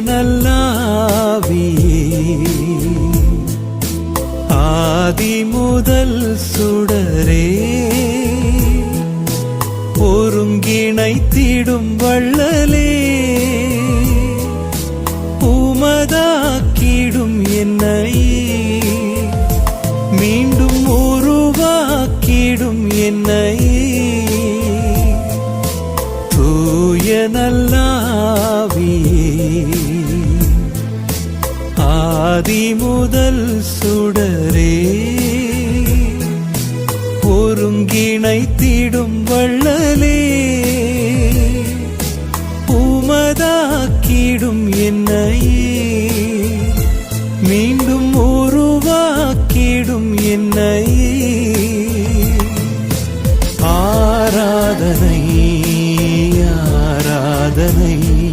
நல்லாவியே. ஆதி முதல் சுடரே. ஒருங்கிணைத்திடும் வள்ளலே. உமதாக்கிடும் என்னை. மீண்டும் உருவாக்கிடும் என்னை. தூய நல்லா ஆதி முதல் சுடரே. ஒருங்கிணைத்திடும் வள்ளலே. உமதாக்கிடும் என்னையே. மீண்டும் உருவாக்கிடும் என்னையே. ஆராதனை ஆராதனை.